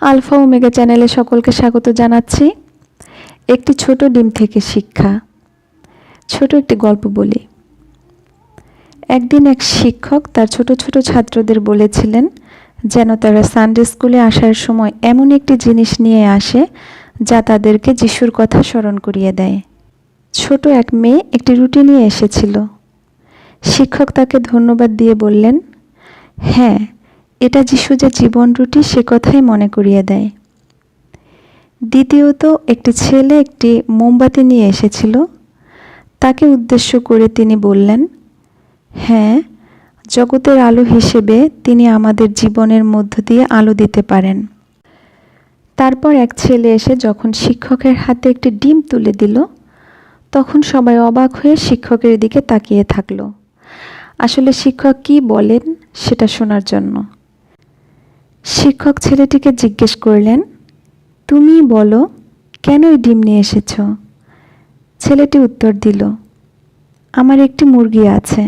Alpha omega চ্যানেলে সকলকে স্বাগত জানাচ্ছি। একটি ছোট ডিম থেকে শিক্ষা। ছোট একটি গল্প বলি। একদিন এক শিক্ষক তার ছোট ছোট ছাত্রদের বলেছিলেন, যেন তারা সানডে স্কুলে আসার সময় এমন একটি জিনিস নিয়ে আসে, যা তাদেরকে যিশুর কথা স্মরণ করিয়ে দেয়। ছোট এক মেয়ে একটি রুটি নিয়ে এসেছিল। শিক্ষক তাকে ধন্যবাদ দিয়ে বললেন হ্যাঁ এটা যিশু যে জীবন রুটি, সে কথাই মনে করিয়ে দেয়। দ্বিতীয়ত, একটি ছেলে একটি মোমবাতি নিয়ে এসেছিল। তাকে উদ্দেশ্য করে তিনি বললেন হ্যাঁ জগতের আলো হিসেবে তিনি আমাদের জীবনের মধ্য দিয়ে আলো দিতে পারেন। তারপর এক ছেলে এসে যখন শিক্ষকের হাতে একটি ডিম তুলে দিল, তখন সবাই অবাক হয়ে শিক্ষকের দিকে তাকিয়ে থাকল। আসলে শিক্ষক কি বলেন, সেটা শোনার জন্য। শিক্ষক ছেলেটিকে জিজ্ঞেস করলেন, তুমি বলো, কেন এই ডিম নিয়ে এসেছ? ছেলেটি উত্তর দিল, আমার একটি মুরগি আছে।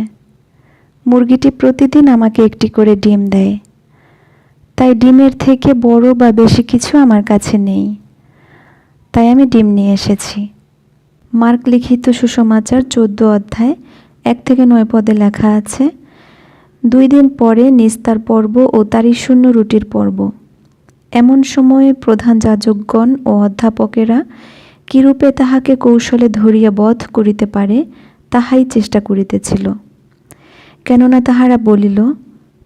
মুরগিটি প্রতিদিন আমাকে একটি করে ডিম দেয়। তাই ডিমের থেকে বড় বা বেশি কিছু আমার কাছে নেই। তাই আমি ডিম নিয়ে এসেছি। মার্ক লিখিত সুসমাচার চোদ্দ অধ্যায় এক থেকে নয় পদে লেখা আছে দুই দিন পরে নিস্তার পর্ব ও তারই শূন্য রুটির পর্ব। এমন সময়ে প্রধান যাজকগণ ও অধ্যাপকেরা কিরূপে তাহাকে কৌশলে ধরিয়া বধ করিতে পারে, তাহাই চেষ্টা করিতেছিল। কেননা তাহারা বলিল,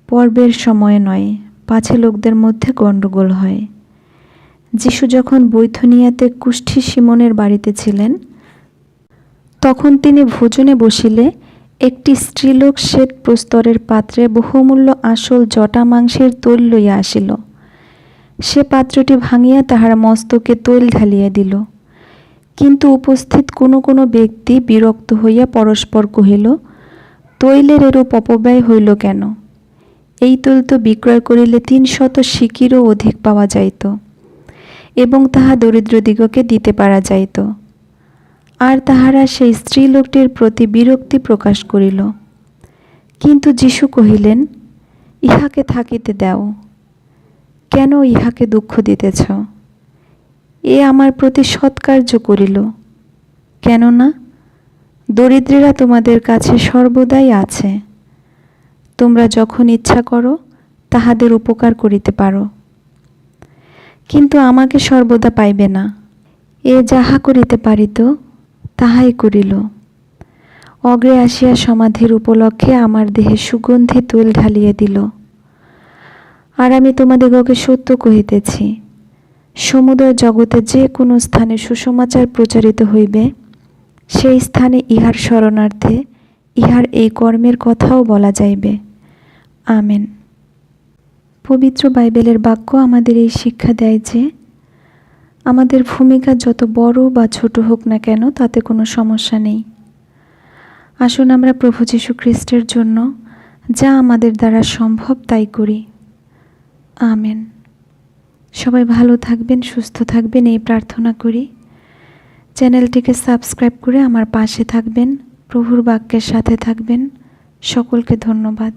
পর্বের সময় নয়, পাছে লোকদের মধ্যে গণ্ডগোল হয়। যিশু যখন বৈথনিয়াতে কুষ্ঠি সিমনের বাড়িতে ছিলেন, তখন তিনি ভোজনে বসিলে একটি স্ত্রীলোক শ্বেত প্রস্তরের পাত্রে বহুমূল্য আসল জটা মাংসের তৈল লইয়া আসিল। সে পাত্রটি ভাঙিয়া তাহার মস্তকে তৈল ঢালিয়া দিল। কিন্তু উপস্থিত কোনো কোনো ব্যক্তি বিরক্ত হইয়া পরস্পর কহিল, তৈলের এরূপ অপব্যয় হইল কেন? এই তৈল তো বিক্রয় করিলে তিন শত সিকিরও অধিক পাওয়া যাইত এবং তাহা দরিদ্রদিগকে দিতে পারা যাইত। আর তাহারা সেই স্ত্রী লোকটির প্রতি বিরক্তি প্রকাশ করিল। কিন্তু যিশু কহিলেন, ইহাকে থাকিতে দাও। কেন ইহাকে দুঃখ দিতেছ? এ আমার প্রতি সৎকার্য করিল। কেননা দরিদ্রেরা তোমাদের কাছে সর্বদাই আছে। তোমরা যখন ইচ্ছা করো, তাহাদের উপকার করিতে পারো। কিন্তু আমাকে সর্বদা পাইবে না। এ যাহা করিতে পারিত তাহাই করিল। অগ্রে আসিয়া সমাধির উপলক্ষে আমার দেহে সুগন্ধি তৈল ঢালিয়ে দিল। আর আমি তোমাদিগকে সত্য কহিতেছি, সমুদয় জগতে যে কোনো স্থানে সুসমাচার প্রচারিত হইবে, সেই স্থানে ইহার শরণার্থে ইহার এই কর্মের কথাও বলা যাইবে। আমেন। পবিত্র বাইবেলের বাক্য আমাদের এই শিক্ষা দেয় যে আমাদের ভূমিকা যত বড় বা ছোট হোক না কেন, তাতে কোনো সমস্যা নেই। আসুন আমরা প্রভু যীশু খ্রিস্টের জন্য যা আমাদের দ্বারা সম্ভব তাই করি। আমেন। সবাই ভালো থাকবেন, সুস্থ থাকবেন, এই প্রার্থনা করি। চ্যানেলটিকে সাবস্ক্রাইব করে আমার পাশে থাকবেন, প্রভুর বাক্যের সাথে থাকবেন। সকলকে ধন্যবাদ।